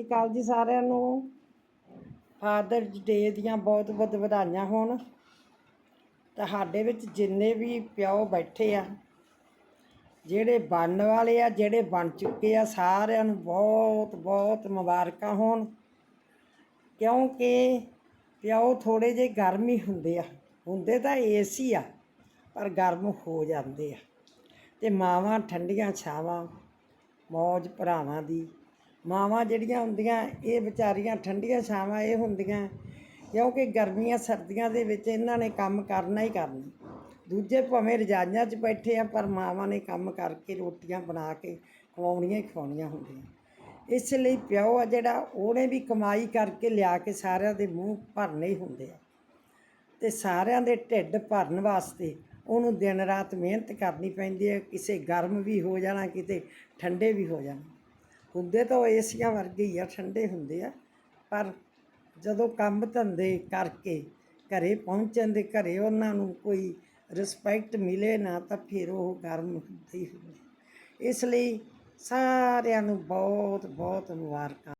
ਸਤਿ ਸ਼੍ਰੀ ਅਕਾਲ ਜੀ ਸਾਰਿਆਂ ਨੂੰ। ਫਾਦਰਸ ਡੇ ਦੀਆਂ ਬਹੁਤ ਬਹੁਤ ਵਧਾਈਆਂ ਹੋਣ। ਤੁਹਾਡੇ ਵਿੱਚ ਜਿੰਨੇ ਵੀ ਪਿਓ ਬੈਠੇ ਆ, ਜਿਹੜੇ ਬਣਨ ਵਾਲੇ ਆ, ਜਿਹੜੇ ਬਣ ਚੁੱਕੇ ਆ, ਸਾਰਿਆਂ ਨੂੰ ਬਹੁਤ ਬਹੁਤ ਮੁਬਾਰਕਾਂ ਹੋਣ। ਕਿਉਂਕਿ ਪਿਓ ਥੋੜੇ ਜਿਹੇ ਗਰਮ ਹੀ ਹੁੰਦੇ ਆ। ਹੁੰਦੇ ਤਾਂ ਏਸੀ ਆ, ਪਰ ਗਰਮ ਹੋ ਜਾਂਦੇ ਆ। ਤੇ ਮਾਵਾਂ ਠੰਡੀਆਂ ਛਾਵਾਂ, ਮੌਜ ਭਰਾਵਾਂ ਦੀ। ਮਾਵਾਂ ਜਿਹੜੀਆਂ ਹੁੰਦੀਆਂ, ਇਹ ਵਿਚਾਰੀਆਂ ਠੰਡੀਆਂ ਛਾਵਾਂ ਇਹ ਹੁੰਦੀਆਂ। ਕਿਉਂਕਿ ਗਰਮੀਆਂ, ਸਰਦੀਆਂ ਦੇ ਵਿੱਚ ਇਹਨਾਂ ਨੇ ਕੰਮ ਕਰਨਾ ਹੀ ਕਰਨਾ। ਦੂਜੇ ਭਾਵੇਂ ਰਜਾਈਆਂ 'ਚ ਬੈਠੇ ਆ, ਪਰ ਮਾਵਾਂ ਨੇ ਕੰਮ ਕਰਕੇ ਰੋਟੀਆਂ ਬਣਾ ਕੇ ਖਵਾਉਣੀਆਂ ਹੀ ਖਵਾਉਣੀਆਂ ਹੁੰਦੀਆਂ। ਇਸ ਲਈ ਪਿਓ ਆ ਜਿਹੜਾ, ਉਹਨੇ ਵੀ ਕਮਾਈ ਕਰਕੇ ਲਿਆ ਕੇ ਸਾਰਿਆਂ ਦੇ ਮੂੰਹ ਭਰਨੇ ਹੀ ਹੁੰਦੇ ਆ। ਤੇ ਸਾਰਿਆਂ ਦੇ ਢਿੱਡ ਭਰਨ ਵਾਸਤੇ ਉਹਨੂੰ ਦਿਨ ਰਾਤ ਮਿਹਨਤ ਕਰਨੀ ਪੈਂਦੀ ਹੈ, ਕਿਸੇ ਗਰਮ ਵੀ ਹੋ ਜਾਣਾ, ਕਿਤੇ ਠੰਡੇ ਵੀ ਹੋ ਜਾਣਾ। ਹੁੰਦੇ ਤਾਂ ਉਹ ਏਸੀਆਂ ਵਰਗੇ ਹੀ ਆ, ਠੰਡੇ ਹੁੰਦੇ ਆ। ਪਰ ਜਦੋਂ ਕੰਮ ਧੰਦੇ ਕਰਕੇ ਘਰੇ ਪਹੁੰਚਣ ਦੇ ਘਰੇ ਉਹਨਾਂ ਨੂੰ ਕੋਈ ਰਿਸਪੈਕਟ ਮਿਲੇ ਨਾ, ਤਾਂ ਫਿਰ ਉਹ ਗਰਮ ਹੁੰਦੇ ਹੀ ਹੁੰਦੇ ਇਸ ਲਈ ਸਾਰਿਆਂ ਨੂੰ ਬਹੁਤ ਬਹੁਤ ਮੁਬਾਰਕਾਂ।